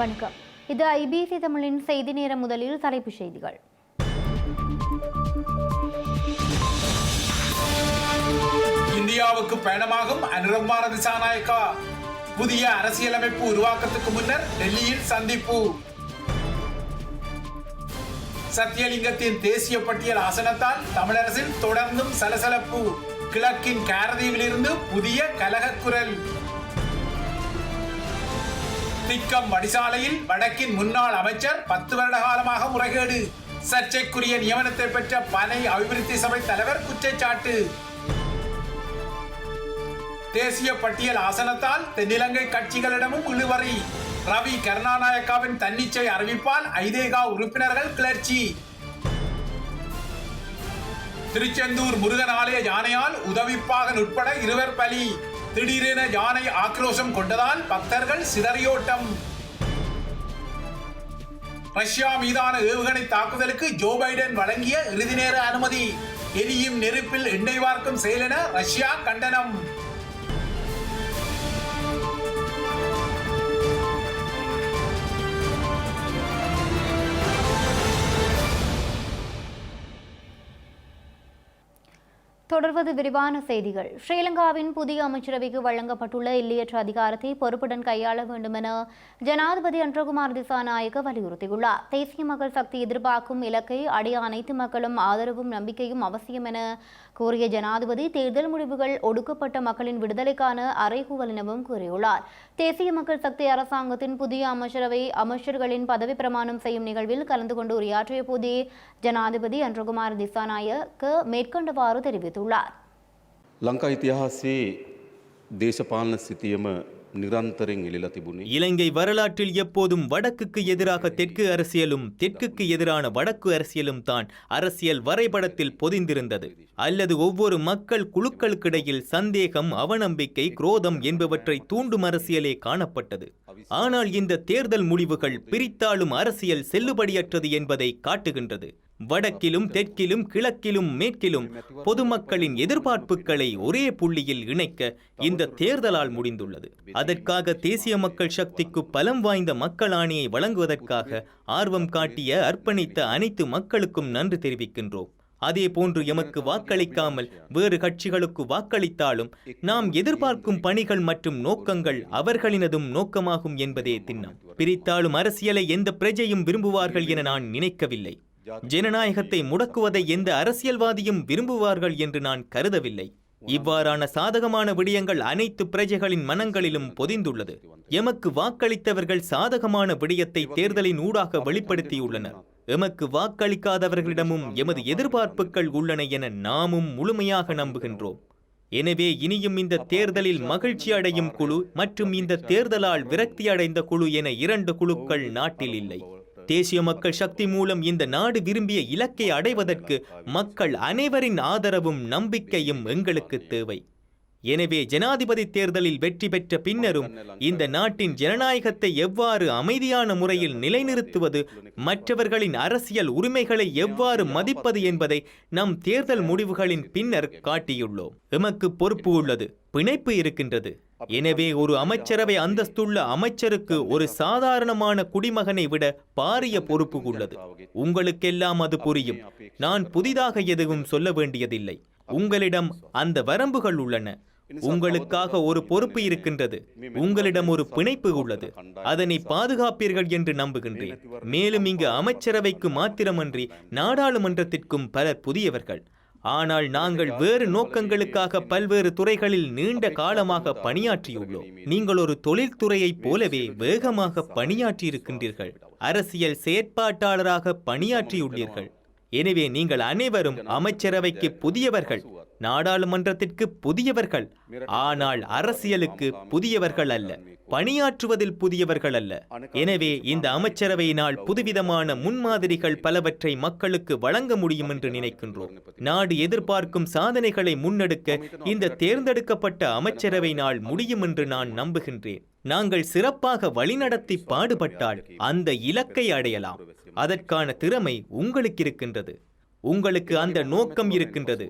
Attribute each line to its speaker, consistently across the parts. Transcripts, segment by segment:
Speaker 1: வணக்கம். இது ஐபிசி தமிழின் செய்தி நேரம் முதலில் தலைப்புச் செய்திகள்.
Speaker 2: இந்தியாவுக்கு பயணமாகும் அனுரகுமார திசாநாயக்கா புதிய அரசியலமைப்பு உருவாக்கத்துக்கு முன்னர் டெல்லியில் சந்திப்பு. சத்தியலிங்கத்தின் தேசிய பட்டியல் ஆசனத்தால் தமிழரசில் தொடர்ந்தும் சலசலப்பு. கிழக்கின் காரதீவிலிருந்து புதிய கலகக்குரல். குரல் திக்கம் வடிசாலையில் வடக்கின் முன்னாள் அமைச்சர் பத்து வருட காலமாக முறைகேடு. சர்ச்சைக்குரிய நியமனத்தை பெற்ற பனை அபிவிருத்தி சபை தலைவர் குற்றச்சாட்டு. தேசிய பட்டியல் ஆசனத்தால் தென்னிலங்கை கட்சிகளிடமும் இழுவறி. ரவி கருணாநாயக்காவின் தன்னிச்சை அறிவிப்பால் ஐதேகா உறுப்பினர்கள் கிளர்ச்சி. திருச்செந்தூர் முருகன் ஆலய யானையால் உதவிப்பாகன் உட்பட இருவர் பலி. திடீரென யானை ஆக்ரோஷம் கொண்டதால் பக்தர்கள் சிதறியோட்டம். ரஷ்யா மீதான ஏவுகணை தாக்குதலுக்கு ஜோ பைடன் வழங்கிய இறுதி நேர அனுமதி. எரியும் நெருப்பில் எண்ணெய் வார்க்கும் செயல் என ரஷ்யா கண்டனம்.
Speaker 1: தொடர்வது விரிவான செய்திகள். ஸ்ரீலங்காவின் புதிய அமைச்சரவைக்கு வழங்கப்பட்டுள்ள எல்லையற்ற அதிகாரத்தை பொறுப்புடன் கையாள வேண்டும் என ஜனாதிபதி அன்றகுமார் திசாநாயக்க வலியுறுத்தியுள்ளார். தேசிய மக்கள் சக்தி எதிர்பார்க்கும் இலக்கை அடைய அனைத்து மக்களும் ஆதரவும் நம்பிக்கையும் அவசியம் என கூறிய ஜனாதிபதி தேர்தல் முடிவுகள் ஒடுக்கப்பட்ட மக்களின் விடுதலைக்கான அறைகூவல் எனவும் கூறியுள்ளார். தேசிய மக்கள் சக்தி அரசாங்கத்தின் புதிய அமைச்சரவை அமைச்சர்களின் பதவி பிரமாணம் செய்யும் நிகழ்வில் கலந்து கொண்டு உரையாற்றிய போதே ஜனாதிபதி அன்றகுமார் திசாநாயக்க மேற்கொண்டவாறு தெரிவித்துள்ளார்.
Speaker 3: லங்கா இத்திஹாசே தேசபாலன ஸ்திதியம
Speaker 4: இலங்கை வரலாற்றில் எப்போதும் வடக்குக்கு எதிராக தெற்கு அரசியலும் தெற்குக்கு எதிரான வடக்கு அரசியலும் தான் அரசியல் வரைபடத்தில் பொதிந்திருந்தது. அல்லது ஒவ்வொரு மக்கள் குழுக்களுக்கிடையில் சந்தேகம் அவநம்பிக்கை குரோதம் என்பவற்றை தூண்டும் அரசியலே காணப்பட்டது. ஆனால் இந்த தேர்தல் முடிவுகள் பிரித்தாளும் அரசியல் செல்லுபடியற்றது என்பதை காட்டுகின்றது. வடக்கிலும் தெற்கிலும் கிழக்கிலும் மேற்கிலும் பொதுமக்களின் எதிர்பார்ப்புகளை ஒரே புள்ளியில் இணைக்க இந்த தேர்தலால் முடிந்துள்ளது. அதற்காக தேசிய மக்கள் சக்திக்கு பலம் வாய்ந்த மக்கள் ஆணையை வழங்குவதற்காக ஆர்வம் காட்டிய அர்ப்பணித்த அனைத்து மக்களுக்கும் நன்றி தெரிவிக்கின்றோம். அதே போன்று எமக்கு வாக்களிக்காமல் வேறு கட்சிகளுக்கு வாக்களித்தாலும் நாம் எதிர்பார்க்கும் பணிகள் மற்றும் நோக்கங்கள் அவர்களினதும் நோக்கமாகும் என்பதே திண்ணம். பிரித்தாளும் அரசியலை எந்த பிரஜையும் விரும்புவார்கள் என நான் நினைக்கவில்லை. ஜனநாயகத்தை முடக்குவதை எந்த அரசியல்வாதியும் விரும்புவார்கள் என்று நான் கருதவில்லை. இவ்வாறான சாதகமான விடயங்கள் அனைத்து பிரஜைகளின் மனங்களிலும் பொதிந்துள்ளது. எமக்கு வாக்களித்தவர்கள் சாதகமான விடயத்தை தேர்தலின் ஊடாக வெளிப்படுத்தியுள்ளனர். எமக்கு வாக்களிக்காதவர்களிடமும் எமது எதிர்பார்ப்புகள் உள்ளன என நாமும் முழுமையாக நம்புகின்றோம். எனவே இனியும் இந்த தேர்தலில் மகிழ்ச்சி அடையும் குழு மற்றும் இந்த தேர்தலால் விரக்தி அடைந்த குழு என இரண்டு குழுக்கள் நாட்டில் இல்லை. தேசிய மக்கள் சக்தி மூலம் இந்த நாடு விரும்பிய இலக்கை அடைவதற்கு மக்கள் அனைவரின் ஆதரவும் நம்பிக்கையும் எங்களுக்கு தேவை. எனவே ஜனாதிபதி தேர்தலில் வெற்றி பெற்ற பின்னரும் இந்த நாட்டின் ஜனநாயகத்தை எவ்வாறு அமைதியான முறையில் நிலைநிறுத்துவது மற்றவர்களின் அரசியல் உரிமைகளை எவ்வாறு மதிப்பது என்பதை நம் தேர்தல் முடிவுகளின் பின்னர் காட்டியுள்ளோம். எமக்கு பொறுப்பு உள்ளது பிணைப்பு இருக்கின்றது. எனவே ஒரு அமைச்சரவை அந்தஸ்துள்ள அமைச்சருக்கு ஒரு சாதாரணமான குடிமகனை விட பாரிய பொறுப்பு உள்ளது. உங்களுக்கெல்லாம் அது புரியும். நான் புதிதாக எதுவும் சொல்ல வேண்டியதில்லை. உங்களிடம் அந்த வரம்புகள் உள்ளன. உங்களுக்காக ஒரு பொறுப்பு இருக்கின்றது. உங்களிடம் ஒரு பிணைப்பு உள்ளது. அதனை பாதுகாப்பீர்கள் என்று நம்புகின்றேன். மேலும் இங்கு அமைச்சரவைக்கு மாத்திரமன்றி நாடாளுமன்றத்திற்கும் பலர் புதியவர்கள். ஆனால் நாங்கள் வேறு நோக்கங்களுக்காக பல்வேறு துறைகளில் நீண்ட காலமாக பணியாற்றியுள்ளோம். நீங்கள் ஒரு தொழில்துறையைப் போலவே வேகமாக பணியாற்றியிருக்கின்றீர்கள். அரசியல் செயற்பாட்டாளராக பணியாற்றியுள்ளீர்கள். எனவே நீங்கள் அனைவரும் அமைச்சரவைக்கு புதியவர்கள். நாடாளுமன்றத்திற்கு புதியவர்கள். ஆனால் அரசியலுக்கு புதியவர்கள் அல்ல. பணியாற்றுவதில் புதியவர்கள் அல்ல. எனவே இந்த அமைச்சரவையினால் புதுவிதமான முன்மாதிரிகள் பலவற்றை மக்களுக்கு வழங்க முடியும் என்று நினைக்கின்றோம். நாடு எதிர்பார்க்கும் சாதனைகளை முன்னெடுக்க இந்த தேர்ந்தெடுக்கப்பட்ட அமைச்சரவையினால் முடியும் என்று நான் நம்புகின்றேன். நாங்கள் சிறப்பாக வழிநடத்தி பாடுபட்டால் அந்த இலக்கை அடையலாம். அதற்கான திறமை உங்களுக்கு இருக்கின்றது. உங்களுக்கு அந்த நோக்கம் இருக்கின்றது.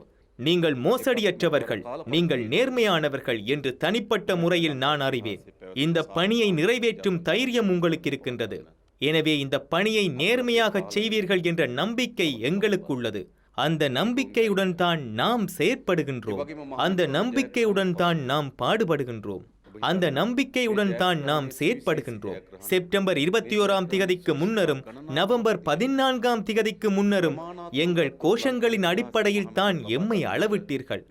Speaker 4: நீங்கள் மோசடியற்றவர்கள் நீங்கள் நேர்மையானவர்கள் என்று தனிப்பட்ட முறையில் நான் அறிவேன். இந்த பணியை நிறைவேற்றும் தைரியம் உங்களுக்கு இருக்கின்றது. எனவே இந்த பணியை நேர்மையாகச் செய்வீர்கள் என்ற நம்பிக்கை எங்களுக்கு உள்ளது அந்த நம்பிக்கையுடன் தான் நாம் செயற்படுகின்றோம். அந்த நம்பிக்கையுடன் தான் நாம் பாடுபடுகின்றோம். அந்த நம்பிக்கையுடன் தான் நாம் செயற்படுகின்றோம். செப்டம்பர் இருபத்தி ஓராம் திகதிக்கு முன்னரும் நவம்பர் பதினான்காம் திகதிக்கு முன்னரும் எங்கள் கோஷங்களின் அடிப்படையில் தான் எம்மை அளவிட்டீர்கள்.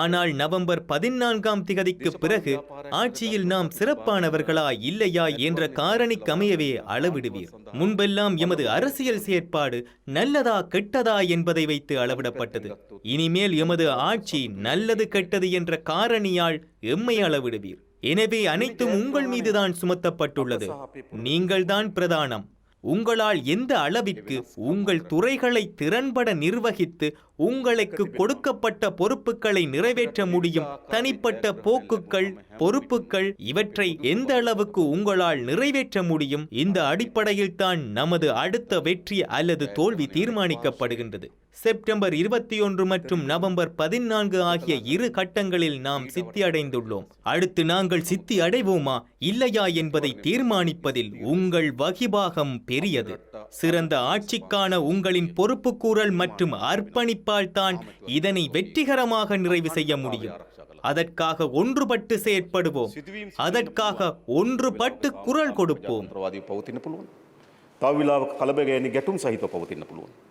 Speaker 4: ஆனால் நவம்பர் பதினான்காம் திகதிக்கு பிறகு ஆட்சியில் நாம் சிறப்பானவர்களா இல்லையா என்ற காரணிக்கமையவே அளவிடுவீர். முன்பெல்லாம் எமது அரசியல் செயற்பாடு நல்லதா கெட்டதா என்பதை வைத்து அளவிடப்பட்டது. இனிமேல் எமது ஆட்சி நல்லது கெட்டது என்ற காரணியால் எம்மை அளவிடுவீர். எனவே அனைத்தும் உங்கள் மீதுதான் சுமத்தப்பட்டுள்ளது. நீங்கள்தான் பிரதானம். உங்களால் எந்த அளவிற்கு உங்கள் துறைகளை திறன்பட நிர்வகித்து உங்களுக்கு கொடுக்கப்பட்ட பொறுப்புகளை நிறைவேற்ற முடியும் தனிப்பட்ட போக்குகள் பொறுப்புகள் இவற்றை எந்த அளவுக்கு உங்களால் நிறைவேற்ற முடியும் இந்த அடிப்படையில் தான் நமது அடுத்த வெற்றி அல்லது தோல்வி தீர்மானிக்கப்படுகின்றது. செப்டம்பர் இருபத்தி ஒன்று மற்றும் நவம்பர் பதினான்கு ஆகிய இரு கட்டங்களில் நாம் சித்தி அடைந்துள்ளோம். அடுத்து நாங்கள் சித்தி அடைவோமா இல்லையா என்பதை தீர்மானிப்பதில் உங்கள் வகிபாகம் பெரியது. சிறந்த ஆட்சிக்கான உங்களின் பொறுப்புக்கூறல் மற்றும் அர்ப்பணிப்பால் தான் இதனை வெற்றிகரமாக நிறைவு செய்ய முடியும். அதற்காக ஒன்றுபட்டு செயற்படுவோம். அதற்காக ஒன்றுபட்டு குரல் கொடுப்போம்.
Speaker 3: ತಾವಿಲ್ಲ ಕಲಬೆಗೆಯನ್ನು ಗೆಟುಂ ಸಹಿತ ಪೌತಿನ ಪುಲುವನು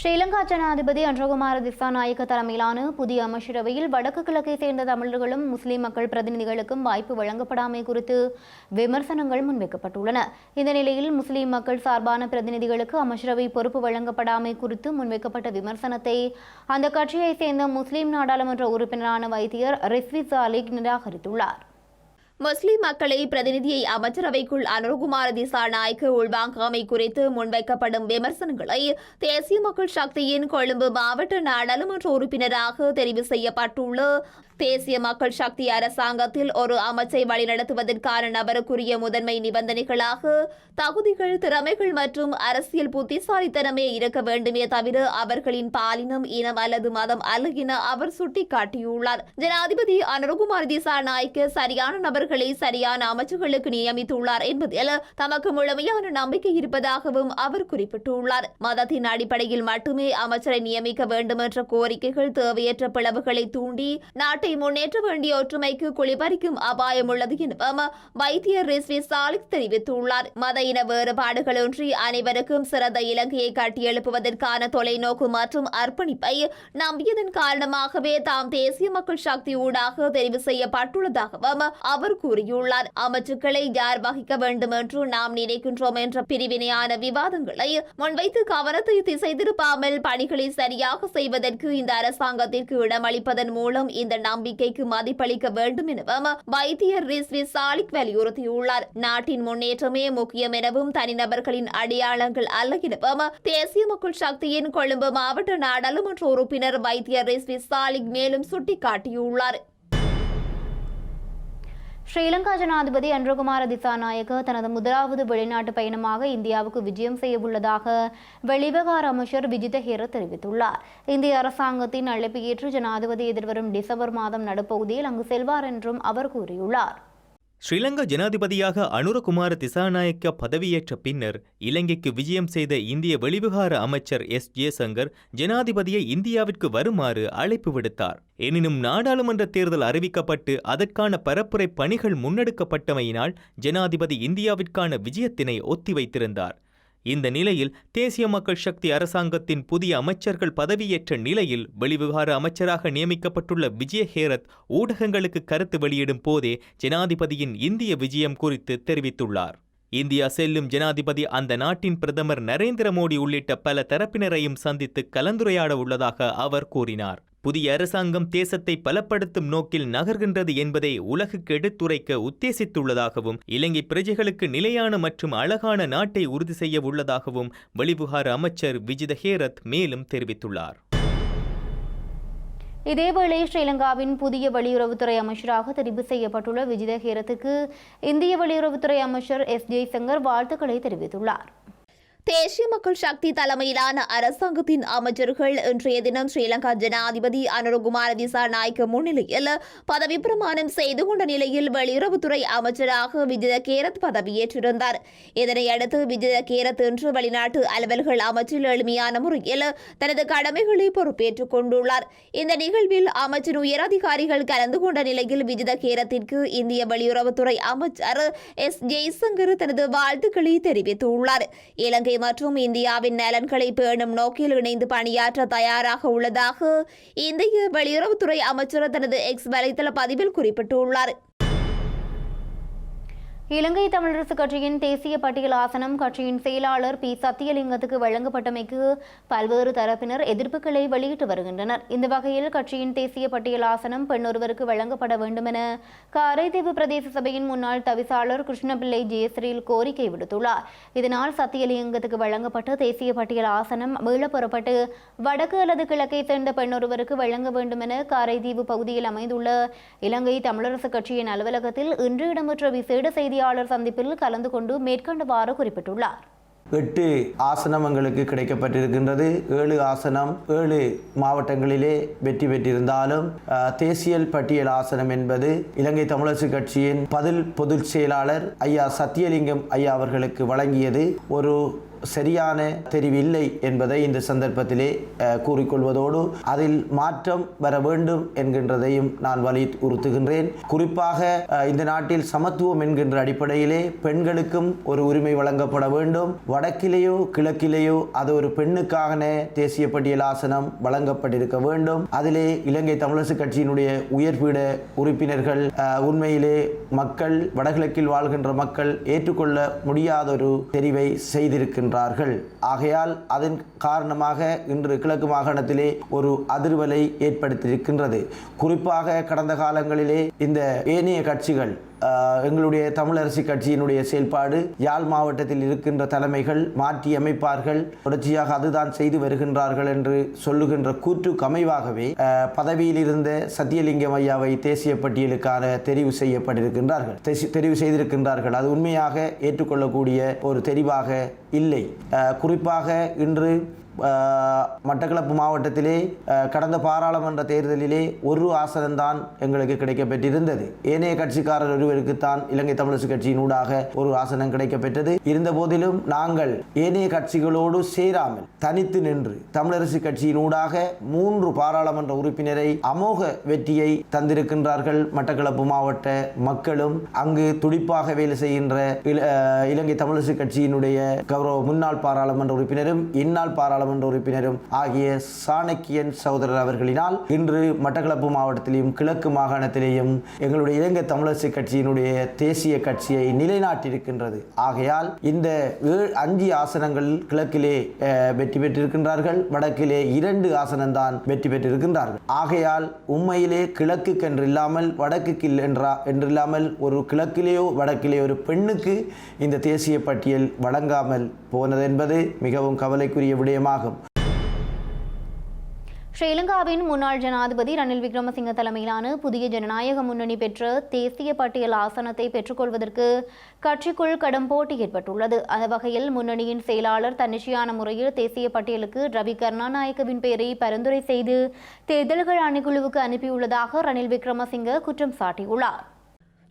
Speaker 1: ஸ்ரீலங்கா ஜனாதிபதி அன்றகுமார திசாநாயக்க தலைமையிலான புதிய அமைச்சரவையில் வடக்கு கிழக்கை சேர்ந்த தமிழர்களும் முஸ்லிம் மக்கள் பிரதிநிதிகளுக்கும் வாய்ப்பு வழங்கப்படாமை குறித்து விமர்சனங்கள் முன்வைக்கப்பட்டுள்ளன. இந்த நிலையில் முஸ்லிம் மக்கள் சார்பான பிரதிநிதிகளுக்கு அமைச்சரவை பொறுப்பு வழங்கப்படாமை குறித்து முன்வைக்கப்பட்ட விமர்சனத்தை அந்த கட்சியைச் சேர்ந்த முஸ்லிம் நாடாளுமன்ற உறுப்பினரான வைத்தியர் ரிஸ்வி சாலிக் நிராகரித்துள்ளார்.
Speaker 5: முஸ்லிம் மக்களை பிரதிநிதியை அமைச்சரவைக்குள் அனுகுமார திசாநாயக்க உள்வாங்காமை குறித்து முன்வைக்கப்படும் விமர்சனங்களை தேசிய மக்கள் சக்தியின் கொழும்பு மாவட்ட நாடாளுமன்ற உறுப்பினராக தெரிவு செய்யப்பட்டுள்ள தேசிய மக்கள் சக்தி அரசாங்கத்தில் ஒரு அமைச்சை வழிநடத்துவதற்கான நபருக்குரிய முதன்மை நிபந்தனைகளாக தகுதிகள் திறமைகள் மற்றும் அரசியல் புத்திசாலித்தனமே இருக்க வேண்டுமே தவிர அவர்களின் பாலினம் இனம் அல்லது மதம் அல்ல என அவர் சுட்டிக்காட்டியுள்ளார். ஜனாதிபதி அனுரகுமார் திசாநாயக்க சரியான நபர்களை சரியான அமைச்சுகளுக்கு நியமித்துள்ளார் என்பதில் தமக்கு முழுமையான நம்பிக்கை இருப்பதாகவும் அவர் குறிப்பிட்டுள்ளார். மதத்தின் அடிப்படையில் மட்டுமே அமைச்சரை நியமிக்க வேண்டும் என்ற கோரிக்கைகள் தேவையற்ற பிளவுகளை தூண்டி நாட்டை நாட்டை முன்னேற்ற வேண்டிய ஒற்றுமைக்கு குளிபறிக்கும் அபாயம் உள்ளது எனவும் வைத்தியர் ரிஸ்வி சாலிக் தெரிவித்துள்ளார் மத இன வேறுபாடுகளின்றி அனைவருக்கும் சிறந்த இலங்கையை கட்டியெழுப்புவதற்கான தொலைநோக்கு மற்றும் அர்ப்பணிப்பை நம்பியதன் காரணமாகவே தாம் தேசிய மக்கள் சக்தி ஊடாக தெரிவு செய்யப்பட்டுள்ளதாகவும் அவர் கூறியுள்ளார் அமைச்சுக்களை யார் வகிக்க வேண்டும் என்று நாம் நினைக்கின்றோம் என்ற பிரிவினையான விவாதங்களை முன்வைத்து கவனத்தை திசை திருப்பாமல் பணிகளை சரியாக செய்வதற்கு இந்த அரசாங்கத்திற்கு இடமளிப்பதன் மூலம் இந்த நம்பிக்கைக்கு மதிப்பளிக்க வேண்டும் எனவும் வைத்தியர் ரிஸ்வி சாலிக் வலியுறுத்தியுள்ளார். நாட்டின் முன்னேற்றமே முக்கியம் எனவும் தனிநபர்களின் அடையாளங்கள் அல்ல எனவும் தேசிய மக்கள் சக்தியின் கொழும்பு மாவட்ட நாடாளுமன்ற உறுப்பினர் வைத்தியர் ரிஸ்வி சாலிக் மேலும் சுட்டிக்காட்டியுள்ளார்.
Speaker 1: ஸ்ரீலங்கா ஜனாதிபதி அன்றகுமார திசாநாயக்க தனது முதலாவது வெளிநாட்டு பயணமாக இந்தியாவுக்கு விஜயம் செய்யவுள்ளதாக வெளிவிவகார அமைச்சர் விஜித ஹேர தெரிவித்துள்ளார். இந்திய அரசாங்கத்தின் அழைப்பு ஏற்று ஜனாதிபதி எதிர்வரும் டிசம்பர் மாதம் நடுப்பகுதியில் அங்கு செல்வார் என்றும் அவர் கூறியுள்ளார்.
Speaker 4: ஸ்ரீலங்கா ஜனாதிபதியாக அனுரகுமார திசாநாயக்க பதவியேற்ற பின்னர் இலங்கைக்கு விஜயம் செய்த இந்திய வெளிவிகார அமைச்சர் எஸ். ஜெயசங்கர் ஜனாதிபதியை இந்தியாவிற்கு வருமாறு அழைப்பு விடுத்தார். எனினும் நாடாளுமன்ற தேர்தல் அறிவிக்கப்பட்டு அதற்கான பரப்புரை பணிகள் முன்னெடுக்கப்பட்டமையினால் ஜனாதிபதி இந்தியாவிற்கான விஜயத்தினை ஒத்திவைத்திருந்தார். இந்த நிலையில் தேசிய மக்கள் சக்தி அரசாங்கத்தின் புதிய அமைச்சர்கள் பதவியேற்ற நிலையில் வெளிவிவகார அமைச்சராக நியமிக்கப்பட்டுள்ள விஜய ஹேரத் ஊடகங்களுக்கு கருத்து வெளியிடும் போதே ஜனாதிபதியின் இந்திய விஜயம் குறித்து தெரிவித்துள்ளார். இந்தியா செல்லும் ஜனாதிபதி அந்த நாட்டின் பிரதமர் நரேந்திர மோடி உள்ளிட்ட பல தரப்பினரையும் சந்தித்து கலந்துரையாட உள்ளதாக அவர் கூறினார். புதிய அரசாங்கம் தேசத்தை பலப்படுத்தும் நோக்கில் நகர்கின்றது என்பதை உலகுக்கு எடுத்துரைக்க உத்தேசித்துள்ளதாகவும் இலங்கை பிரஜைகளுக்கு நிலையான மற்றும் அழகான நாட்டை உறுதி செய்ய உள்ளதாகவும் வெளிவிவகார அமைச்சர் விஜித ஹேரத் மேலும் தெரிவித்துள்ளார்.
Speaker 1: இதேவேளை ஸ்ரீலங்காவின் புதிய வெளியுறவுத்துறை அமைச்சராக தெரிவு செய்யப்பட்டுள்ள விஜித ஹேரத்துக்கு இந்திய வெளியுறவுத்துறை அமைச்சர் எஸ் ஜெய்சங்கர் வாழ்த்துக்களை தெரிவித்துள்ளார்.
Speaker 5: தேசிய மக்கள் சக்தி தலைமையிலான அரசாங்கத்தின் அமைச்சர்கள் இன்றைய தினம் ஸ்ரீலங்கா ஜனாதிபதி அனுரகுமார திசாநாயக்க முன்னிலையில் பதவி பிரமாணம் செய்து கொண்ட நிலையில் வெளியுறவுத்துறை அமைச்சராக விஜித கேரத் பதவியேற்றிருந்தார். இதனையடுத்து விஜித கேரத் இன்று வெளிநாட்டு அலுவல்கள் அமைச்சில் எளிமையான முறையில் தனது கடமைகளை பொறுப்பேற்றுக் கொண்டுள்ளார். இந்த நிகழ்வில் அமைச்சின் உயரதிகாரிகள் கலந்து கொண்ட நிலையில் விஜித கேரத்திற்கு இந்திய வெளியுறவுத்துறை அமைச்சர் எஸ் ஜெய்சங்கர் தனது வாழ்த்துக்களை தெரிவித்துள்ளார். இலங்கை மற்றும் இந்தியாவின் நலன்களை பேணும் நோக்கில் இணைந்து பணியாற்ற தயாராக உள்ளதாக இந்திய வெளியுறவுத்துறை அமைச்சர் தனது எக்ஸ் வலைதள பதிவில் குறிப்பிட்டுள்ளார்.
Speaker 1: இலங்கை தமிழரசு கட்சியின் தேசிய பட்டியல் ஆசனம் கட்சியின் செயலாளர் பி. சத்தியலிங்கத்துக்கு வழங்கப்பட்டமைக்கு பல்வேறு தரப்பினர் எதிர்ப்புகளை வெளியிட்டு வருகின்றனர். இந்த வகையில் கட்சியின் தேசிய பட்டியல் ஆசனம் பெண்ணொருவருக்கு வழங்கப்பட வேண்டுமென காரைதீவு பிரதேச சபையின் முன்னாள் தவிசாளர் கிருஷ்ணபிள்ளை ஜெயஸ்ரீல் கோரிக்கை விடுத்துள்ளார். இதனால் சத்தியலிங்கத்துக்கு வழங்கப்பட்ட தேசிய பட்டியல் ஆசனம் மீளப்பெறப்பட்டு வடக்கு அல்லது கிழக்கை சேர்ந்த பெண்ணொருவருக்கு வழங்க வேண்டுமென காரைதீவு பகுதியில் அமைந்துள்ள இலங்கை தமிழரசு கட்சியின் அலுவலகத்தில் இன்று இடம்பெற்ற விசேட செய்தி செய்தியாளர் சந்திப்பில் கலந்து கொண்டு மேற்கண்டவாறு குறிப்பிட்டுள்ளார்.
Speaker 6: எட்டு ஆசனம் எங்களுக்கு கிடைக்கப்பட்டிருக்கின்றது. ஏழு ஆசனம் ஏழு மாவட்டங்களிலே வெற்றி பெற்றிருந்தாலும் தேசியல் பட்டியல் ஆசனம் என்பது இலங்கை தமிழரசு கட்சியின் பதில் பொதுச் செயலாளர் ஐயா சத்தியலிங்கம் ஐயா அவர்களுக்கு வழங்கியது. ஒரு சரியான தெரிவில்லை என்பதை இந்த சந்தர்ப்பத்திலே கூறிக்கொள்வதோடு அதில் மாற்றம் வர வேண்டும் என்கின்றதையும் நான் வலியுறுத்துகின்றேன் குறிப்பாக இந்த நாட்டில் சமத்துவம் என்கின்ற அடிப்படையிலே பெண்களுக்கும் ஒரு உரிமை வழங்கப்பட வேண்டும். வடக்கிலேயோ கிழக்கிலேயோ அது ஒரு பெண்ணுக்கான தேசிய பட்டியல் ஆசனம் வழங்கப்பட்டிருக்க வேண்டும். அதிலே இலங்கை தமிழரசு கட்சியினுடைய உயர்பீட உறுப்பினர்கள் உண்மையிலே மக்கள் வடகிழக்கில் வாழ்கின்ற மக்கள் ஏற்றுக்கொள்ள முடியாத ஒரு தெரிவை செய்திருக்கின்றார்கள் ஆகையால் அதன் காரணமாக இன்று கிழக்கு மாகாணத்திலே ஒரு அதிர்வலை ஏற்படுத்தியிருக்கின்றது. குறிப்பாக கடந்த காலங்களிலே இந்த ஏனைய கட்சிகள் எங்களுடைய தமிழரசு கட்சியினுடைய செயல்பாடு யாழ் மாவட்டத்தில் இருக்கின்ற தலைமைகள் மாற்றி அமைப்பார்கள். தொடர்ச்சியாக அதுதான் செய்து வருகின்றார்கள் என்று சொல்லுகின்ற கூற்றுக்கு அமைவாகவே பதவியில் இருந்த சத்தியலிங்கம் ஐயாவை தேசிய பட்டியலுக்கான தெரிவு செய்யப்பட்டிருக்கின்றார்கள். தெரிவு செய்திருக்கின்றார்கள். அது உண்மையாக ஏற்றுக்கொள்ளக்கூடிய ஒரு தெரிவாக இல்லை. குறிப்பாக இன்று மட்டக்களப்பு மாவட்டத்திலே கடந்த பாராளுமன்ற தேர்தலிலே ஒரு ஆசனம்தான் எங்களுக்கு கிடைக்கப்பெற்றிருந்தது. ஏனைய கட்சிக்காரர் ஒருவருக்குத்தான் இலங்கை தமிழரசு கட்சியின் ஊடாக ஒரு ஆசனம் கிடைக்கப்பெற்றது. இருந்த போதிலும் நாங்கள் ஏனைய கட்சிகளோடு சேராமல் தனித்து நின்று தமிழரசு கட்சியின் ஊடாக மூன்று பாராளுமன்ற உறுப்பினரை அமோக வெற்றியை தந்திருக்கின்றார்கள் மட்டக்களப்பு மாவட்ட மக்களும். அங்கு துடிப்பாக வேலை செய்கின்ற இலங்கை தமிழரசு கட்சியினுடைய கௌரவ முன்னாள் பாராளுமன்ற உறுப்பினரும் இந்நாள் பாராளுமன்ற உறுப்பினரும் ஆகிய சாணக்கியன் சகோதரர் அவர்களினால் இன்று மட்டக்களப்பு மாவட்டத்திலேயும் கிழக்கு மாகாணத்திலேயும் எங்களுடைய இலங்கை தமிழரசு கட்சியினுடைய தேசிய கட்சியை நிலைநாட்டியிருக்கின்றது. ஆகையால் இந்த அஞ்சு ஆசனங்கள் கிழக்கிலே வெற்றி பெற்றிருக்கின்றார்கள். வடக்கிலே இரண்டு ஆசனம்தான் வெற்றி பெற்றிருக்கின்றார்கள். ஆகையால் உண்மையிலே கிழக்குக்கு என்றில்லாமல் வடக்கு வடக்குக்கு என்றா என்றில்லாமல் ஒரு கிழக்கிலேயோ வடக்கிலே ஒரு பெண்ணுக்கு இந்த தேசிய பட்டியல் வழங்காமல் போனது என்பது மிகவும் கவலைக்குரிய விடயமாக ஆகும்.
Speaker 1: ஸ்ரீலங்காவின் முன்னாள் ஜனாதிபதி ரணில் விக்ரமசிங்க தலைமையிலான புதிய ஜனநாயக முன்னணி பெற்ற தேசிய பட்டியல் ஆசனத்தை பெற்றுக்கொள்வதற்கு கட்சிக்குள் கடும் போட்டி ஏற்பட்டுள்ளது. அந்த வகையில் முன்னணியின் செயலாளர் தன்னிச்சையான முறையில் தேசிய பட்டியலுக்கு ரவி கருணாநாயக்கவின் பெயரை பரிந்துரை செய்து தேர்தல்கள் ஆணைக்குழுவுக்கு அனுப்பியுள்ளதாக ரணில் விக்ரமசிங்க குற்றம் சாட்டியுள்ளார்.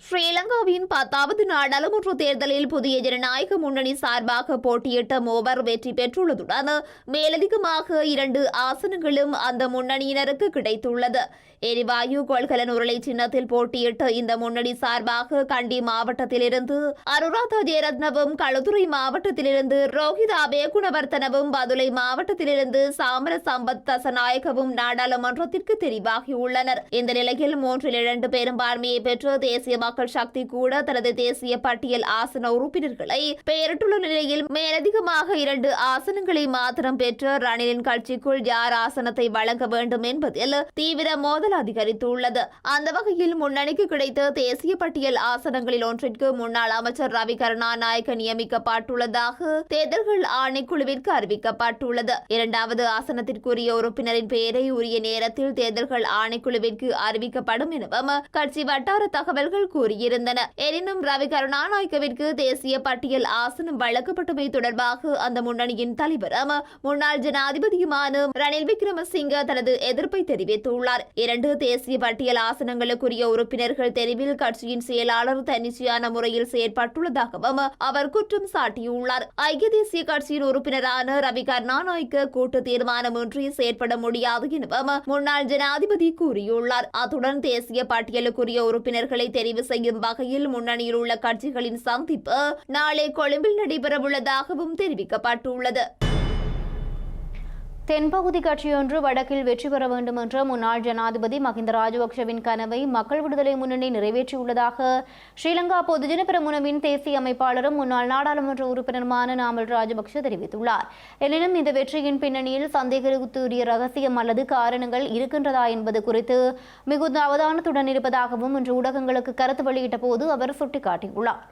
Speaker 5: ஸ்ரீலங்காவின் பத்தாவது நாடாளுமன்ற தேர்தலில் புதிய ஜனநாயக முன்னணி சார்பாக போட்டியிட்ட மூவர் வெற்றி பெற்றுள்ளதுடன் மேலதிகமாக இரண்டு ஆசனங்களும் அந்த முன்னணியினருக்கு கிடைத்துள்ளது. எரிவாயு கொள்கலன் உருளை சின்னத்தில் போட்டியிட்ட இந்த முன்னணி சார்பாக கண்டி மாவட்டத்திலிருந்து அனுராதா ஜெயரத்னவும் களுத்துறை மாவட்டத்திலிருந்து ரோஹிதா அபே குணவர்த்தனவும் பதுளை மாவட்டத்திலிருந்து சாமர சம்பத் தசநாயகவும் நாடாளுமன்றத்திற்கு தெரிவாகியுள்ளனர். இந்த நிலையில் மூன்றில் இரண்டு பெரும்பான்மையை பெற்று தேசிய மக்கள் சக்தி கூட தனது தேசிய பட்டியல் ஆசன உறுப்பினர்களை பெயரிட்டுள்ள நிலையில் மேலதிகமாக இரண்டு ஆசனங்களை மாத்திரம் பெற்ற ரணிலின் கட்சிக்குள் யார் ஆசனத்தை வழங்க வேண்டும் என்பதில் தீவிர மோதல் அதிகரித்துள்ளது. அந்த வகையில் முன்னணிக்கு கிடைத்த தேசிய பட்டியல் ஆசனங்களில் ஒன்றிற்கு முன்னாள் அமைச்சர் ரவி கருணாநாயக்க நியமிக்கப்பட்டுள்ளதாக தேர்தல்கள் ஆணைக்குழுவிற்கு அறிவிக்கப்பட்டுள்ளது. இரண்டாவது ஆசனத்திற்குரிய உறுப்பினரின் பெயரை உரிய நேரத்தில் தேர்தல்கள் ஆணைக்குழுவிற்கு அறிவிக்கப்படும் எனவும் கட்சி வட்டார தகவல்கள் கூறியிருந்தன. எனினும் ரவி கருணாநாயக்கவிற்கு தேசிய பட்டியல் ஆசனம் வழங்கப்பட்டமை தொடர்பாக அந்த முன்னணியின் தலைவரும் முன்னாள் ஜனாதிபதியுமான ரணில் விக்ரமசிங்க தனது எதிர்ப்பை தெரிவித்துள்ளார். இரண்டு தேசிய பட்டியல் ஆசனங்களுக்குரிய உறுப்பினர்கள் தெரிவில் கட்சியின் செயலாளர் தன்னிச்சையான முறையில் செயற்பட்டுள்ளதாகவும் அவர் குற்றம் சாட்டியுள்ளார். ஐக்கிய தேசிய கட்சியின் உறுப்பினரான ரவி கருணாநாயக்க கூட்டு தீர்மானமின்றி செயற்பட முடியாது எனவும் முன்னாள் ஜனாதிபதி கூறியுள்ளார். அத்துடன் தேசிய பட்டியலுக்குரிய உறுப்பினர்களை தெரிவு செய்யும் வகையில் முன்னணியில் உள்ள கட்சிகளின் சந்திப்பு நாளை கொழும்பில் நடைபெறவுள்ளதாகவும் தெரிவிக்கப்பட்டுள்ளது.
Speaker 1: தென்பகுதி கட்சியொன்று வடக்கில் வெற்றி பெற வேண்டும் என்ற முன்னாள் ஜனாதிபதி மகிந்த ராஜபக்சவின் கனவை மக்கள் விடுதலை முன்னணி நிறைவேற்றியுள்ளதாக ஸ்ரீலங்கா பொதுஜன பிரமுனவின் தேசிய அமைப்பாளரும் முன்னாள் நாடாளுமன்ற உறுப்பினருமான நாமல் ராஜபக்ஷ தெரிவித்துள்ளார். எனினும் இந்த வெற்றியின் பின்னணியில் சந்தேகத்துரிய ரகசியம் அல்லது காரணங்கள் இருக்கின்றதா என்பது குறித்து மிகுந்த அவதானத்துடன் இருப்பதாகவும் இன்று ஊடகங்களுக்கு கருத்து வெளியிட்ட போது அவர் சுட்டிக்காட்டியுள்ளார்.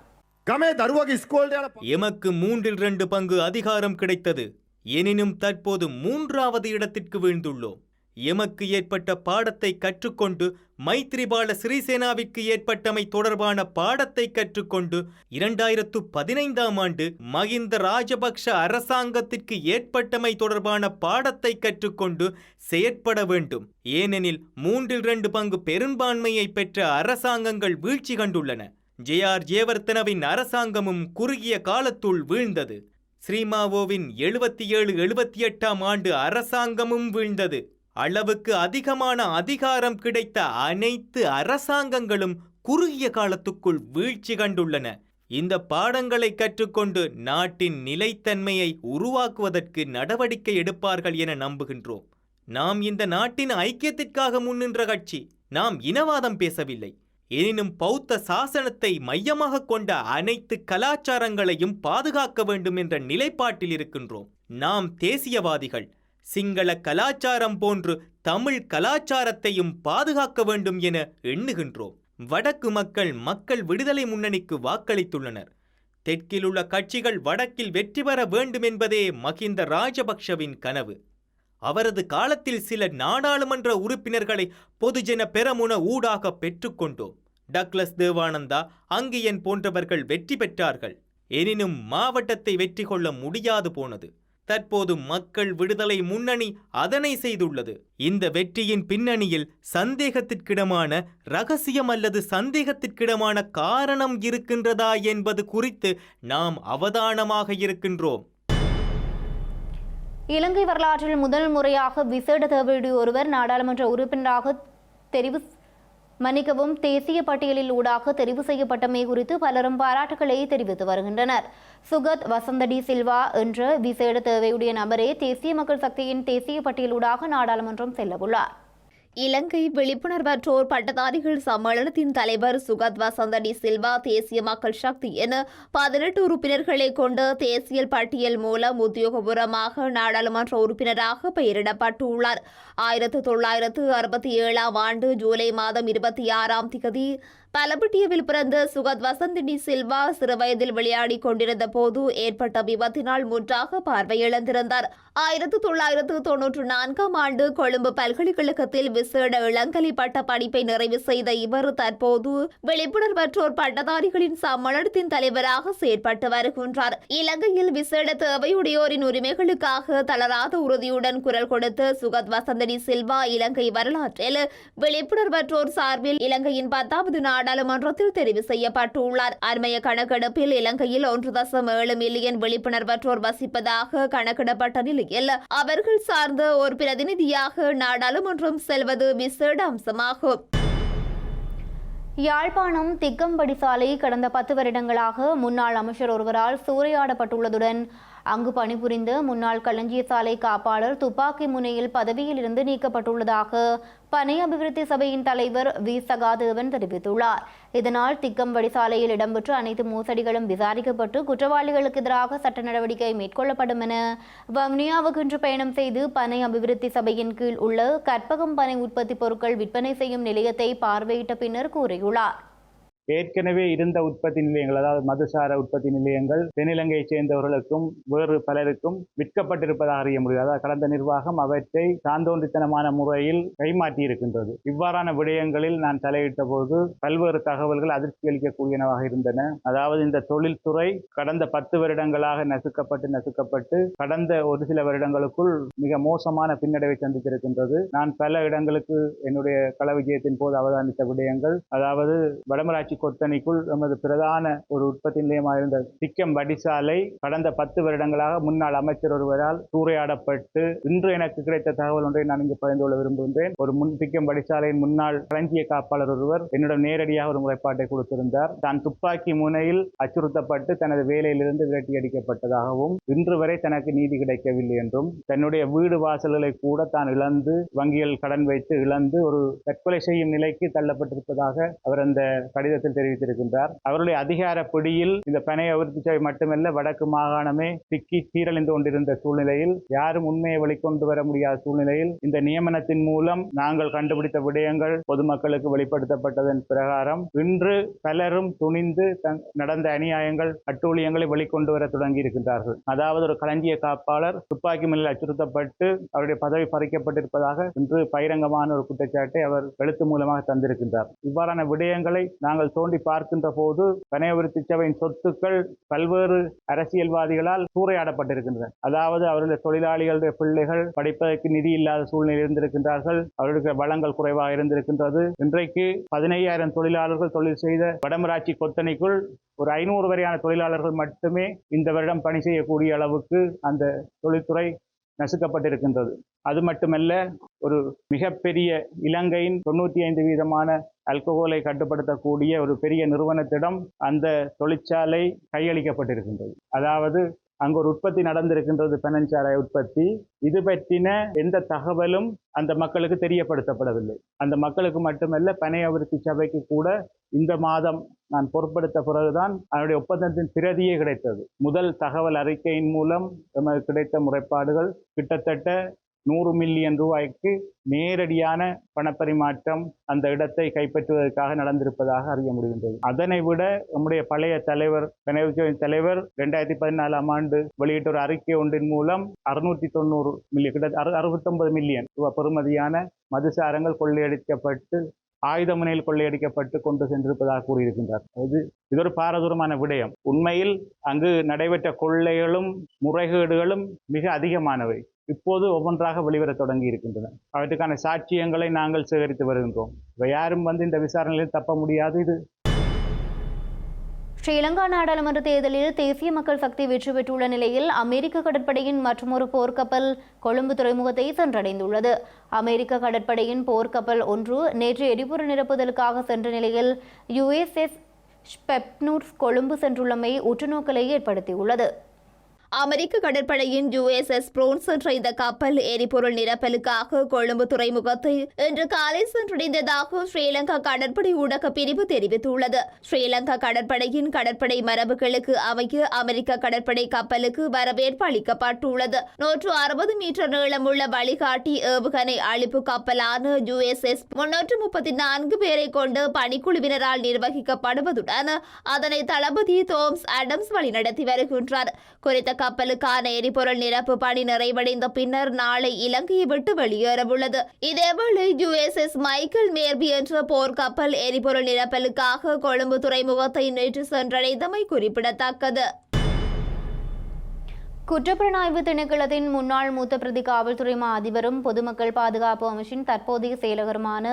Speaker 4: எமக்கு மூன்றில் இரண்டு பங்கு அதிகாரம் கிடைத்தது. எனினும் தற்போது மூன்றாவது இடத்திற்கு வீழ்ந்துள்ளோம். எமக்கு ஏற்பட்ட பாடத்தை கற்றுக்கொண்டு மைத்ரிபால சிறிசேனாவிற்கு ஏற்பட்டமை தொடர்பான பாடத்தை கற்றுக்கொண்டு இரண்டாயிரத்து பதினைந்தாம் ஆண்டு மகிந்த ராஜபக்ஷ அரசாங்கத்திற்கு ஏற்பட்டமை தொடர்பான பாடத்தை கற்றுக்கொண்டு செயற்பட வேண்டும். ஏனெனில் மூன்றில் ரெண்டு பங்கு பெரும்பான்மையை பெற்ற அரசாங்கங்கள் வீழ்ச்சி கண்டுள்ளன. ஜே ஆர் ஜேவர்த்தனவின் அரசாங்கமும் குறுகிய காலத்துள் வீழ்ந்தது. ஸ்ரீமாவோவின் எழுபத்தி ஏழு எழுபத்தி எட்டாம் ஆண்டு அரசாங்கமும் வீழ்ந்தது. அளவுக்கு அதிகமான அதிகாரம் கிடைத்த அனைத்து அரசாங்கங்களும் குறுகிய காலத்துக்குள் வீழ்ச்சி கண்டுள்ளன. இந்த பாடங்களை கற்றுக்கொண்டு நாட்டின் நிலைத்தன்மையை உருவாக்குவதற்கு நடவடிக்கை எடுப்பார்கள் என நம்புகின்றோம். நாம் இந்த நாட்டின் ஐக்கியத்திற்காக முன்னின்ற கட்சி நாம் இனவாதம் பேசவில்லை. எனினும் பௌத்த சாசனத்தை மையமாக கொண்ட அனைத்து கலாச்சாரங்களையும் பாதுகாக்க வேண்டும் என்ற நிலைப்பாட்டில் இருக்கின்றோம். நாம் தேசியவாதிகள் சிங்கள கலாச்சாரம் போன்று தமிழ் கலாச்சாரத்தையும் பாதுகாக்க வேண்டும் என எண்ணுகின்றோம். வடக்கு மக்கள் மக்கள் விடுதலை முன்னணிக்கு வாக்களித்துள்ளனர். தெற்கில் உள்ள கட்சிகள் வடக்கில் வெற்றி பெற வேண்டும் என்பதே மகிந்த ராஜபக்ஷவின் கனவு. அவரது காலத்தில் சில நாடாளுமன்ற உறுப்பினர்களை பொதுஜன பெரமுன ஊடாக பெற்றுக்கொண்டோம் டக்ளஸ் தேவானந்தா அங்கியன் போன்றவர்கள் வெற்றி பெற்றார்கள். எனினும் மாவட்டத்தை வெற்றி கொள்ள முடியாது போனது. தற்போது மக்கள் விடுதலை முன்னணி அதனை செய்துள்ளது. இந்த வெற்றியின் பின்னணியில் சந்தேகத்திற்கிடமான ரகசியம் அல்லது சந்தேகத்திற்கிடமான காரணம் இருக்கின்றதா என்பது குறித்து நாம் அவதானமாக இருக்கின்றோம்.
Speaker 1: இலங்கை வரலாற்றில் முதல் முறையாக விசேட தேவையுடைய ஒருவர் நாடாளுமன்ற உறுப்பினராக தெரிவு மன்னிக்கவும் தேசிய பட்டியலில் ஊடாக தெரிவு செய்யப்பட்டமை குறித்து பலரும் பாராட்டுகளை தெரிவித்து வருகின்றனர். சுகத் வசந்தடி சில்வா என்ற விசேட தேவையுடைய நபரே தேசிய மக்கள் சக்தியின் தேசிய பட்டியலூடாக நாடாளுமன்றம் செல்லவுள்ளார்.
Speaker 5: இலங்கை விழிப்புணர்வற்றோர் பட்டதாரிகள் சம்மேளனத்தின் தலைவர் சுகத் வசந்தடி சில்வா தேசிய மக்கள் சக்தி என பதினெட்டு உறுப்பினர்களை கொண்ட தேசிய பட்டியல் மூலம் உத்தியோகபூர்வமாக நாடாளுமன்ற உறுப்பினராக பெயரிடப்பட்டுள்ளார். ஆயிரத்து தொள்ளாயிரத்து அறுபத்தி ஏழாம் ஆண்டு ஜூலை மாதம் இருபத்தி ஆறாம் திகதி பலபட்டியவில் பிறந்த சுகத் வசந்தினி சில்வா சிறுவயதில் விளையாடிக் கொண்டிருந்த போது ஏற்பட்ட விபத்தினால் முற்றாக பார்வையிழந்திருந்தார். ஆயிரத்து தொள்ளாயிரத்து தொன்னூற்று நான்காம் ஆண்டு கொழும்பு பல்கலைக்கழகத்தில் விசேட இளங்கலை பட்ட படிப்பை நிறைவு செய்த இவர் தற்போது விழிப்புணர்வற்றோர் பட்டதாரிகளின் சம்மேளனத்தின் தலைவராக செயற்பட்டு வருகின்றார். இலங்கையில் விசேட தேவையுடையோரின் உரிமைகளுக்காக தளராத உறுதியுடன் குரல் கொடுத்த சுகத் வசந்தனி சில்வா இலங்கை வரலாற்றில் விழிப்புணர்வற்றோர் சார்பில் இலங்கையின் பத்தாவது நாடாளுமன்றத்தில் தெரிவு செய்யப்பட்டுள்ளார். அண்மைய கணக்கெடுப்பில் இலங்கையில் ஒன்று தசம் ஏழு மில்லியன் விழிப்புணர்வற்றோர் வசிப்பதாக கணக்கிடப்பட்ட நிலையில் அவர்கள் சார்ந்த ஒரு பிரதிநிதியாக நாடாளுமன்றம் செல்வது விசேட அம்சமாகும்.
Speaker 1: யாழ்ப்பாணம் திக்கம்படி சாலை கடந்த பத்து வருடங்களாக முன்னாள் அமைச்சர் ஒருவரால் சூறையாடப்பட்டுள்ளதுடன் அங்கு பணிபுரிந்த முன்னாள் களஞ்சிய சாலை காப்பாளர் துப்பாக்கி முனையில் பதவியில் இருந்து நீக்கப்பட்டுள்ளதாக பனை அபிவிருத்தி சபையின் தலைவர் வி. சகாதேவன் தெரிவித்துள்ளார். இதனால் திக்கம்படி சாலையில் இடம்பெற்ற அனைத்து மோசடிகளும் விசாரிக்கப்பட்டு குற்றவாளிகளுக்கு எதிராக சட்ட நடவடிக்கை மேற்கொள்ளப்படும் என வவுனியாவுக்கு இன்று பயணம் செய்து பனை அபிவிருத்தி சபையின் கீழ் உள்ள கற்பகம் பனை உற்பத்தி பொருட்கள் விற்பனை செய்யும் நிலையத்தை பார்வையிட்ட பின்னர் கூறியுள்ளார்.
Speaker 7: ஏற்கனவே இருந்த உற்பத்தி நிலையங்கள் அதாவது மதுசார உற்பத்தி நிலையங்கள் தென்னிலங்கையைச் சேர்ந்தவர்களுக்கும் வேறு பலருக்கும் விற்கப்பட்டிருப்பதாக அறிய முடியும் அதாவது கடந்த நிர்வாகம் அவற்றை சாந்தோன்றித்தனமான முறையில் கைமாற்றி இருக்கின்றது இவ்வாறான விடயங்களில் நான் தலையிட்ட போது பல்வேறு தகவல்கள் அதிர்ச்சி அளிக்கக்கூடியனவாக இருந்தன. அதாவது இந்த தொழில்துறை கடந்த பத்து வருடங்களாக நசுக்கப்பட்டு நசுக்கப்பட்டு கடந்த ஒரு சில வருடங்களுக்குள் மிக மோசமான பின்னடைவை சந்தித்திருக்கின்றது. நான் பல இடங்களுக்கு என்னுடைய கள விஜயத்தின் போது அவதானித்த விடயங்கள் அதாவது வடமராட்சி கொத்தணிக்குள் நமது பிரதான ஒரு உற்பத்தி நிலையமாக இருந்த சிக்கம் வடிசாலை கடந்த பத்து வருடங்களாக முன்னாள் அமைச்சர் ஒருவரால் சூறையாடப்பட்டு இன்று எனக்கு கிடைத்த தகவல் ஒன்றை நான் இங்கு பகிர்ந்து கொள்ள விரும்புகின்றேன். ஒரு முன் சிக்கம் வடிசாலையின் முன்னாள் களஞ்சிய காப்பாளர் ஒருவர் என்னிடம் நேரடியாக ஒரு முறைப்பாட்டை கொடுத்திருந்தார். தான் துப்பாக்கி முனையில் அச்சுறுத்தப்பட்டு தனது வேலையிலிருந்து விரட்டி அடிக்கப்பட்டதாகவும் இன்று வரை தனக்கு நீதி கிடைக்கவில்லை என்றும் தன்னுடைய வீடு வாசல்களை கூட தான் இழந்து வங்கியில் கடன் வைத்து இழந்து ஒரு தற்கொலை செய்யும் நிலைக்கு தள்ளப்பட்டிருப்பதாக அவர் அந்த கடிதத்தில் தெரிவித்திருக்கின்றார். அவருடைய அதிகார பிடியில் இந்த பனை அபிவிருத்தி சபை மட்டுமல்ல வடக்கு மாகாணமே சிக்கி சீரழிந்து கொண்டிருந்த சூழ்நிலையில் யாரும் உண்மையை வெளிக்கொண்டு வர முடியாத சூழ்நிலையில் இந்த நியமனத்தின் மூலம் நாங்கள் கண்டுபிடித்த விடயங்கள் பொதுமக்களுக்கு வெளிப்படுத்தப்பட்டதன் பிரகாரம் இன்று பலரும் துணிந்து நடந்த அநியாயங்கள் அட்டூழியங்களை வெளிக்கொண்டு வர தொடங்கி இருக்கின்றார்கள் அதாவது ஒரு களஞ்சிய காப்பாளர் துப்பாக்கி மேலில் அச்சுறுத்தப்பட்டு அவருடைய பதவி பறிக்கப்பட்டிருப்பதாக இன்று பகிரங்கமான ஒரு குற்றச்சாட்டை அவர் எழுத்து மூலமாக தந்திருக்கின்றார். இவ்வாறான விடயங்களை நாங்கள் தோண்டி பார்க்கின்ற போது பனையபிவிருத்தி சபையின் சொத்துக்கள் பல்வேறு அரசியல்வாதிகளால் சூறையாடப்பட்டிருக்கின்றன. அதாவது அவருடைய தொழிலாளிகளுடைய பிள்ளைகள் படிப்பதற்கு நிதி இல்லாத சூழ்நிலை இருந்திருக்கின்றார்கள். அவர்களுக்கு வளங்கள் குறைவாக இருந்திருக்கின்றது. இன்றைக்கு பதினையாயிரம் தொழிலாளர்கள் தொழில் செய்த வடமராட்சி கொத்தனைக்குள் ஒரு ஐநூறு வரையான தொழிலாளர்கள் மட்டுமே இந்த வருடம் பணி செய்யக்கூடிய அளவுக்கு அந்த தொழில்துறை நசுக்கப்பட்டிருக்கின்றது. அது மட்டுமல்ல ஒரு மிகப்பெரிய இலங்கையின் தொண்ணூற்றி ஐந்து வீதமான அல்கோஹோலை கட்டுப்படுத்தக்கூடிய ஒரு பெரிய நிறுவனத்திடம் அந்த தொழிற்சாலை கையளிக்கப்பட்டிருக்கின்றது. அதாவது அங்கு ஒரு உற்பத்தி நடந்திருக்கின்றது பெனஞ்சாராய உற்பத்தி. இது பற்றின எந்த தகவலும் அந்த மக்களுக்கு தெரியப்படுத்தப்படவில்லை. அந்த மக்களுக்கு மட்டுமல்ல பனை அபிவிருத்தி சபைக்கு கூட இந்த மாதம் நான் பொருட்படுத்த பிறகுதான் அதனுடைய ஒப்பந்தத்தின் பிரதியே கிடைத்தது. முதல் தகவல் அறிக்கையின் மூலம் நமக்கு கிடைத்த முறைப்பாடுகள் கிட்டத்தட்ட நூறு மில்லியன் ரூபாய்க்கு நேரடியான பணப்பரிமாற்றம் அந்த இடத்தை கைப்பற்றுவதற்காக நடந்திருப்பதாக அறிய முடிகின்றது. அதனை விட நம்முடைய பழைய தலைவர் கனவுச்சோவின் தலைவர் ரெண்டாயிரத்தி பதினாலாம் ஆண்டு வெளியிட்ட ஒரு அறிக்கை ஒன்றின் மூலம் அறுநூத்தி தொண்ணூறு மில்லியன் கிட்ட அறுபத்தொன்பது மில்லியன் ரூபாய் பெறுமதியான மதுசாரங்கள் கொள்ளையடிக்கப்பட்டு ஆயுத முனையில் கொள்ளையடிக்கப்பட்டு கொண்டு சென்றிருப்பதாக கூறியிருக்கின்றார். இது இது ஒரு பாரதூரமான விடயம். உண்மையில் அங்கு நடைபெற்ற கொள்ளைகளும் முறைகேடுகளும் மிக அதிகமானவை. இப்போது ஒவ்வொன்றாக வெளிவரத் தொடங்கி இருக்கின்றன. அவற்றுக்கான சாட்சியங்களை நாங்கள் சேகரித்து வருகின்றோம். இவை யாரும் வந்து இந்த விசாரணையில் தப்ப முடியாது இது.
Speaker 1: ஸ்ரீலங்கா நாடாளுமன்ற தேர்தலில் தேசிய மக்கள் சக்தி வெற்றி பெற்றுள்ள நிலையில் அமெரிக்க கடற்படையின் மற்றொரு போர்க்கப்பல் கொழும்பு துறைமுகத்தை சென்றடைந்துள்ளது. அமெரிக்க கடற்படையின் போர்க்கப்பல் ஒன்று நேற்று எரிபொருள் நிரப்புதலுக்காக சென்ற நிலையில் யுஎஸ்எஸ் ஸ்பெப்னூர்ஸ் கொழும்பு சென்றுள்ளமை உற்றுநோக்கலை ஏற்படுத்தியுள்ளது.
Speaker 5: அமெரிக்க கடற்படையின் யுஎஸ்எஸ் புரோன்ஸ் என்ற இந்த கப்பல் எரிபொருள் நிரப்பலுக்காக கொழும்பு துறைமுகத்தை இன்று காலை சென்றடைந்ததாக ஸ்ரீலங்கா கடற்படை ஊடக பிரிவு தெரிவித்துள்ளது. ஸ்ரீலங்கா கடற்படையின் கடற்படை மரபுகளுக்கு அமைய அமெரிக்க கடற்படை கப்பலுக்கு வரவேற்பு அளிக்கப்பட்டுள்ளது. நூற்று அறுபது மீட்டர் நீளமுள்ள வழிகாட்டி ஏவுகணை அழிப்பு கப்பலான யுஎஸ்எஸ் முன்னூற்று முப்பத்தி நான்கு பேரை கொண்டு பணிக்குழுவினரால் நிர்வகிக்கப்படுவதுடன் அதனை தளபதி தோம்ஸ் அடம்ஸ் வழிநடத்தி வருகின்றார். குறித்த கப்பலுக்கான எரிபொருள் நிரப்பு பணி நிறைவடைந்த பின்னர் நாளை இலங்கையை விட்டு வெளியேறவுள்ளது. இதேவேளை யுஎஸ்எஸ் மைக்கேல் மேர்பி என்ற போர்க்கப்பல் எரிபொருள் நிரப்பலுக்காக கொழும்பு துறைமுகத்தை நேற்று சென்றடைந்தமை குறிப்பிடத்தக்கது.
Speaker 1: குற்றப்புலனாய்வு திணைக்களத்தின் முன்னாள் மூத்த பிரதி காவல்துறை மா அதிபரும் பொதுமக்கள் பாதுகாப்பு அமைச்சின் தற்போதைய செயலகருமான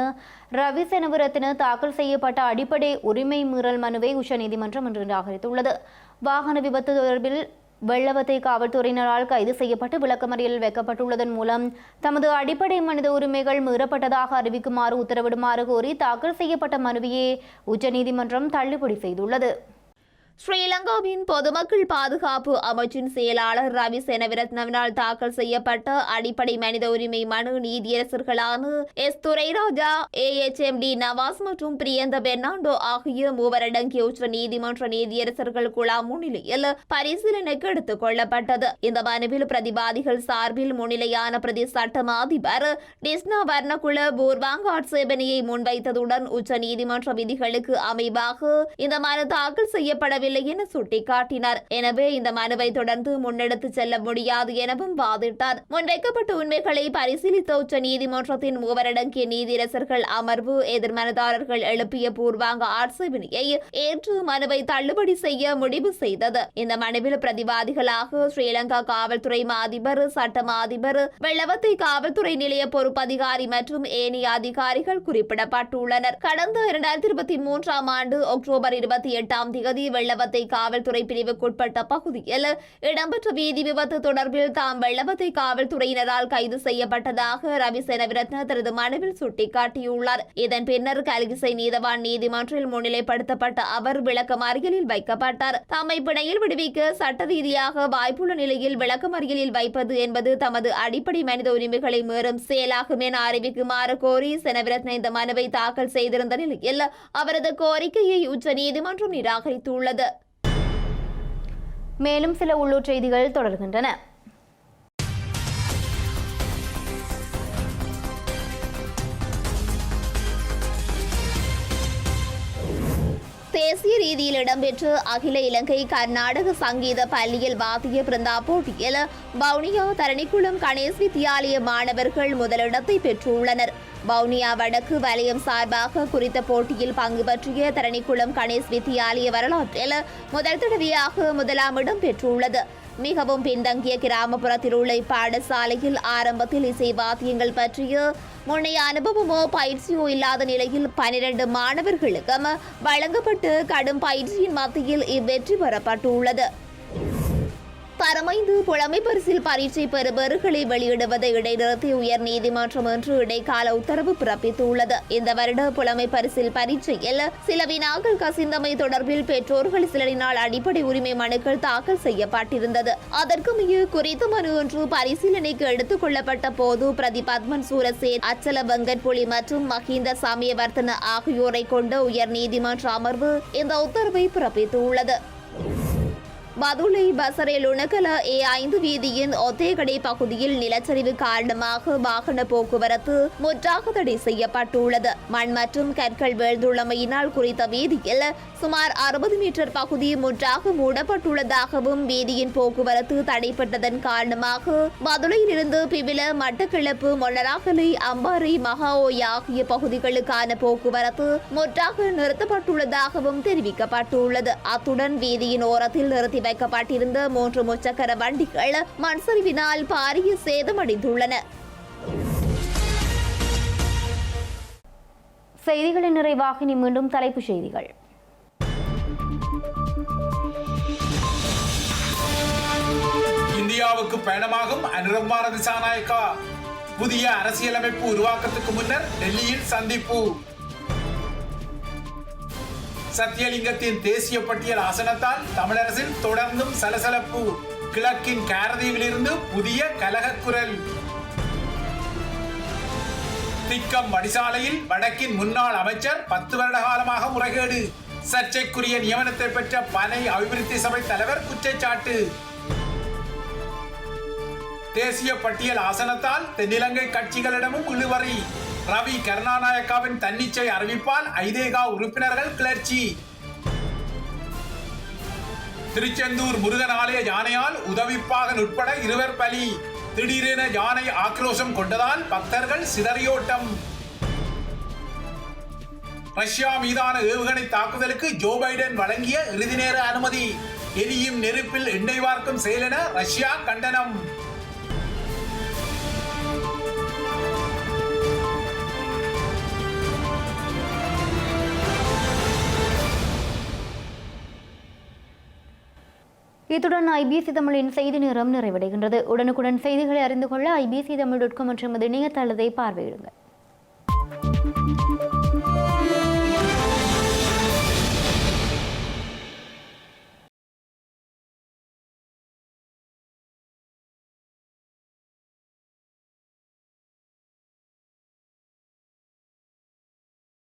Speaker 1: ரவி செனவிரத்தின தாக்கல் செய்யப்பட்ட அடிப்படை உரிமை மீறல் மனுவை உச்சநீதிமன்றம் இன்று நிராகரித்துள்ளது. வாகன விபத்து தொடர்பில் வெள்ளவத்தை காவல்துறையினரால் கைது செய்யப்பட்டு விளக்கமறியலில் வைக்கப்பட்டுள்ளதன் மூலம் தமது அடிப்படை மனித உரிமைகள் மீறப்பட்டதாக அறிவிக்குமாறு உத்தரவிடுமாறு கோரி தாக்கல் செய்யப்பட்ட மனுவையே உச்சநீதிமன்றம் தள்ளுபடி செய்துள்ளது.
Speaker 5: ஸ்ரீலங்காவின் பொதுமக்கள் பாதுகாப்பு அமைச்சின் செயலாளர் ரவி செனவிரத்னவினால் தாக்கல் செய்யப்பட்ட அடிப்படை மனித உரிமை மனு நீதியரசர்களான S. Thurairaja A. H. M. D. Nawaz மற்றும் பிரியந்த பெர்னாண்டோ ஆகிய மூவரடங்கிய உச்ச நீதிமன்ற நீதியரசர்கள் குழா முன்னிலையில் பரிசீலனைக்கு எடுத்துக் கொள்ளப்பட்டது. இந்த மனுவில் பிரதிவாதிகள் சார்பில் முன்னிலையான பிரதி சட்டம் அதிபர் டிஸ்னா வர்ணகுல பூர்வாங்க ஆட்சேபனையை முன்வைத்ததுடன் உச்ச நீதிமன்ற விதிகளுக்கு அமைவாக இந்த மனு தாக்கல் செய்யப்படவில்லை. என சுட்டிக்காட்டினார். எனவே இந்த மனுவை தொடர்ந்து முன்னெடுத்து செல்ல முடியாது எனவும் வாதிட்டார். முன்வைக்கப்பட்ட உண்மைகளை பரிசீலித்த உச்ச நீதிமன்றத்தின் மூவரடங்கிய நீதிரசர்கள் அமர்வு எதிர்மனதாரர்கள் எழுப்பிய பூர்வாங்க ஆட்சேபனையை ஏற்று மனுவை தள்ளுபடி செய்ய முடிவு செய்தது. இந்த மனுவில் பிரதிவாதிகளாக ஸ்ரீலங்கா காவல்துறை மாதிபர் சட்டம் அதிபர் வெள்ளவத்தை காவல்துறை நிலைய பொறுப்பதிகாரி மற்றும் ஏனைய அதிகாரிகள் குறிப்பிடப்பட்டுள்ளனர். கடந்த இரண்டாயிரத்தி இருபத்தி மூன்றாம் ஆண்டு அக்டோபர் இருபத்தி எட்டாம் தேதி வெள்ளவத்தை காவல்துறை பிரிவுக்குட்பட்ட பகுதியில் இடம்பெற்ற வீதி விபத்து தொடர்பில் தாம் வெள்ளவத்தை காவல்துறையினரால் கைது செய்யப்பட்டதாக ரவி செனவிரத்ன தனது மனுவில் சுட்டிக்காட்டியுள்ளார். இதன் பின்னர் கல்கிசை நீதவான் நீதிமன்றில் முன்னிலைப்படுத்தப்பட்ட அவர் விளக்கமறியலில் வைக்கப்பட்டார். தம்மை பிணையில் விடுவிக்க சட்ட ரீதியாக வாய்ப்புள்ள நிலையில் விளக்கமறியலில் வைப்பது என்பது தமது அடிப்படை மனித உரிமைகளை மீறும் செயலாகும் என அறிவிக்குமாறு கோரி செனவிரத்ன இந்த மனுவை தாக்கல் செய்திருந்த நிலையில் அவரது கோரிக்கையை உச்ச நீதிமன்றம் நிராகரித்துள்ளது.
Speaker 1: மேலும் சில உள்ளூர் செய்திகள் தொடர்கின்றன.
Speaker 5: தேசிய ரீதியில் இடம்பெற்ற அகில இலங்கை கர்நாடக சங்கீத பள்ளியில் வாத்திய பிருந்தா போட்டியில் வவுனியா தரணிக்குளம் கணேஷ் வித்தியாலய மாணவர்கள் முதலிடத்தை பெற்றுள்ளனர். வவுனியா வடக்கு வலயம் சார்பாக குறித்த போட்டியில் பங்கு பற்றிய தரணிக்குளம் கணேஷ் வித்தியாலய வரலாற்றில் முதல் தடவையாக முதலாம் இடம் பெற்றுள்ளது. மிகவும் பின்தங்கிய கிராமப்புறத்தில் உள்ள பாடசாலையில் ஆரம்பத்தில் இசை வாத்தியங்கள் பற்றிய முன்னைய அனுபவமோ பயிற்சியோ இல்லாத நிலையில் பனிரெண்டு மாணவர்களுக்கும் வழங்கப்பட்டு கடும் பயிற்சியின் மத்தியில் இவ்வெற்றி பெறப்பட்டுள்ளது. பரமைந்து புலமை பரிசில் பரீட்சை பெறுபவர்களை வெளியிடுவதை இடைநிறுத்தி உயர் நீதிமன்றம் இன்று இடைக்கால உத்தரவு பிறப்பித்துள்ளது. இந்த வருட புலமை பரிசில் பரீட்சையில் சில வினாக்கள் கசிந்தமை தொடர்பில் பெற்றோர்கள் சிலரினால் அடிப்படை உரிமை மனுக்கள் தாக்கல் செய்யப்பட்டிருந்தது. அதற்கு மிக குறித்த மனு ஒன்று பரிசீலனைக்கு எடுத்துக் கொள்ளப்பட்ட போது பிரதி பத்மன் சூரசேன் அச்சல வெங்கட்புலி மற்றும் மஹிந்த சாமியவர்த்தன ஆகியோரை கொண்ட உயர் நீதிமன்ற அமர்வு இந்த உத்தரவை பிறப்பித்துள்ளது. பதுளை பசரை லுணகல ஏ ஐந்து வீதியின் ஒத்தேகடை பகுதியில் நிலச்சரிவு காரணமாக வாகன போக்குவரத்து முற்றாக தடை செய்யப்பட்டுள்ளது. மண் மற்றும் கற்கள் வீழ்ந்துள்ளமையினால் குறித்த வீதியில் சுமார் அறுபது மீட்டர் பகுதி முற்றாக மூடப்பட்டுள்ளதாகவும் வீதியின் போக்குவரத்து தடைப்பட்டதன் காரணமாக பதுளையிலிருந்து பிபில மட்டக்கிழப்பு மொன்னராகலை அம்பாறை மகாஓய் ஆகிய பகுதிகளுக்கான போக்குவரத்து முற்றாக நிறுத்தப்பட்டுள்ளதாகவும் தெரிவிக்கப்பட்டுள்ளது. அத்துடன் வீதியின் ஓரத்தில் நிறுத்தி வைக்கப்பட்டிருந்த மூன்று முச்சக்கர வண்டிகள் மண் சரிவினால் பாரிய சேதமடைந்துள்ளன.
Speaker 1: செய்திகளின் நிறைவாக இனி மீண்டும் தலைப்புச் செய்திகள்.
Speaker 2: இந்தியாவுக்கு பயணமாகும் அனுரகுமார திசாநாயக்கா புதிய அரசியலமைப்பு உருவாக்கத்துக்கு முன்னர் டெல்லியில் சந்திப்பு. சத்தியலிங்கத்தின் தேசிய பட்டியல் ஆசனத்தால் தமிழரசில் தொடர்ந்தும் சலசலப்பு. கிழக்கின் காரதீவிலிருந்து புதிய கலகக் குரல் திக்கம் வடிசாலையில் வடக்கின் முன்னாள் அமைச்சர் பத்து வருட காலமாக முறைகேடு. சர்ச்சைக்குரிய நியமனத்தை பெற்ற பனை அபிவிருத்தி சபை தலைவர் குற்றச்சாட்டு. தேசிய பட்டியல் ஆசனத்தால் தென்னிலங்கை கட்சிகளிடமும் இழுவறி ரவி கருணாநாயக்காவின் தன்னிச்சை அறிவிப்பால் ஐதேகா உறுப்பினர்கள் கிளர்ச்சி. திருச்செந்தூர் முருகன் ஆலய யானையால் உதவிப்பாகன் உட்பட இருவர் பலி. திடீரென யானை ஆக்ரோஷம் கொண்டதால் பக்தர்கள் சிதறியோட்டம். ரஷ்யா மீதான ஏவுகணை தாக்குதலுக்கு ஜோ பைடன் வழங்கிய இறுதி நேர அனுமதி. எரியும் நெருப்பில் எண்ணெய் வார்க்கும் செயல் என ரஷ்யா கண்டனம்.
Speaker 1: இத்துடன் ஐபிசி தமிழின் செய்தி நேரம் நிறைவடைகின்றது. உடனுக்குடன் செய்திகளை அறிந்து கொள்ள ஐபிசி தமிழ் டாட் காம் என்ற இணையதளத்தை பார்வையிடுங்கள்.